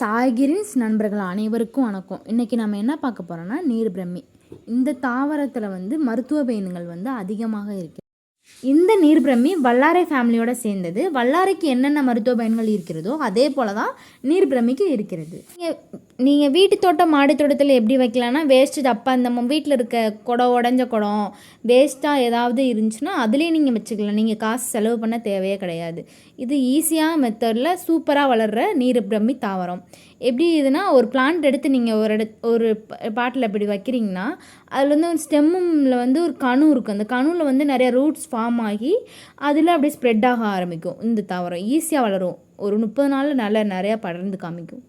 சாய்கிரின்ஸ் நண்பர்கள் அனைவருக்கும் வணக்கம். இன்றைக்கி நம்ம என்ன பார்க்க போகிறோம்னா நீர் பிரம்மி இந்த தாவரத்தில் வந்து மருத்துவ பயன்கள் வந்து அதிகமாக இருக்கு. இந்த நீர் பிரம்மி வல்லாரை ஃபேமிலியோட சேர்ந்தது. வல்லாரைக்கு என்னென்ன மருத்துவ பயன்கள் இருக்கிறதோ அதே போல தான் நீர் பிரமிக்கு இருக்கிறது நீங்கள் வீட்டு தோட்டம் மாடி தோட்டத்தில் எப்படி வைக்கலாம்னா வேஸ்ட்டு டப்பா இந்த வீட்டில் இருக்க குடம் உடஞ்ச குடம் வேஸ்ட்டாக ஏதாவது இருந்துச்சுன்னா அதுலேயே நீங்கள் வச்சுக்கலாம். நீங்கள் காசு செலவு பண்ண தேவையே கிடையாது. இது ஈஸியாக மெத்தடில் சூப்பராக வளர்கிற நீர் பிரம்மி தாவரம். எப்படி இதுனா ஒரு பிளான்ட் எடுத்து நீங்கள் ஒரு இட ஒரு பாட்டில் இப்படி வைக்கிறீங்கன்னா அதில் வந்து ஒரு ஸ்டெம்மில் வந்து ஒரு கணு இருக்கும். அந்த கணுவில் வந்து நிறைய ரூட்ஸ் ஃபார்ம் ஆகி அதில் அப்படியே ஸ்ப்ரெட் ஆக ஆரம்பிக்கும். இந்த தாவரம் ஈஸியாக வளரும். ஒரு முப்பது நாளில் நல்லா நிறையா படர்ந்து காமிக்கும்.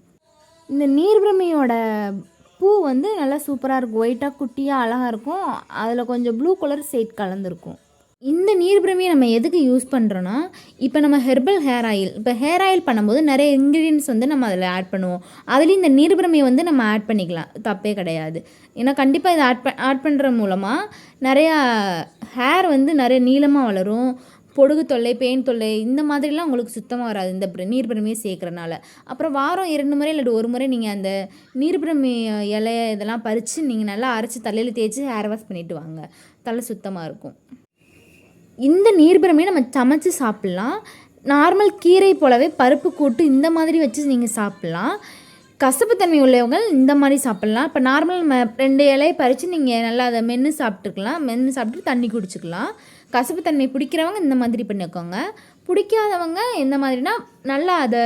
இந்த நீர்பிரமையோட பூ வந்து நல்லா சூப்பராக இருக்கும். ஒயிட்டாக குட்டியாக அழகாக இருக்கும். அதில் கொஞ்சம் ப்ளூ கலர் ஷேட் கலந்துருக்கும். இந்த நீர்பிரமியை நம்ம எதுக்கு யூஸ் பண்ணுறோன்னா இப்போ நம்ம ஹெர்பல் ஹேர் ஆயில் இப்போ ஹேர் ஆயில் பண்ணும்போது நிறைய இன்க்ரீடியன்ஸ் வந்து நம்ம அதில் ஆட் பண்ணுவோம். அதுலேயும் இந்த நீர்பிரமையை வந்து நம்ம ஆட் பண்ணிக்கலாம். தப்பே கிடையாது. ஏன்னா கண்டிப்பாக இதை ஆட் ப ஆட் பண்ணுற மூலமாக நிறையா ஹேர் வந்து நிறைய நீளமாக வளரும். பொடுகு தொல்லை பெயின் தொல்லை இந்த மாதிரிலாம் உங்களுக்கு சுத்தமாக வராது. இந்த பிர- சேர்க்குறனால. அப்புறம் வாரம் இரண்டு முறை இல்லாட்டி ஒரு முறை நீங்கள் அந்த நீர்பிரமி இலைய இதெல்லாம் பறித்து நீங்கள் நல்லா அரைச்சி தலையில் தேய்ச்சி ஹேர் வாஷ் பண்ணிட்டு வாங்க. தலை சுத்தமாக இருக்கும். இந்த நீர்பிரமையை நம்ம சமைச்சு சாப்பிட்லாம். நார்மல் கீரை போலவே பருப்பு கூட்டு இந்த மாதிரி வச்சு நீங்கள் சாப்பிட்லாம். கசப்பு தன்மை உள்ளவங்க இந்த மாதிரி சாப்பிட்லாம். இப்போ நார்மல் நம்ம ரெண்டு இலையை பறித்து நீங்கள் நல்லா அதை மென்று சாப்பிட்டுக்கலாம். மென்று சாப்பிட்டு தண்ணி குடிச்சுக்கலாம். கசப்புத்தன்மை பிடிக்கிறவங்க இந்த மாதிரி பண்ணிக்கோங்க. பிடிக்காதவங்க எந்த மாதிரினா நல்லா அதை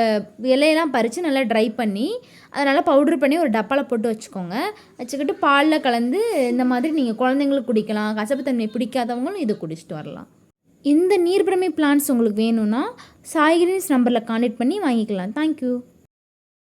இலையெல்லாம் பறித்து நல்லா ட்ரை பண்ணி அதை நல்லா பவுட்ரு பண்ணி ஒரு டப்பாவில் போட்டு வச்சுக்கோங்க. வச்சுக்கிட்டு பாலில் கலந்து இந்த மாதிரி நீங்கள் குழந்தைங்களுக்கு குடிக்கலாம். கசப்பு தன்மை பிடிக்காதவங்களும் இதை குடிச்சிட்டு வரலாம். இந்த நீர்பிரமை பிளான்ஸ் உங்களுக்கு வேணும்னா சாய்கிரின்ஸ் நம்பரில் கான்டெக்ட் பண்ணி வாங்கிக்கலாம். தேங்க்யூ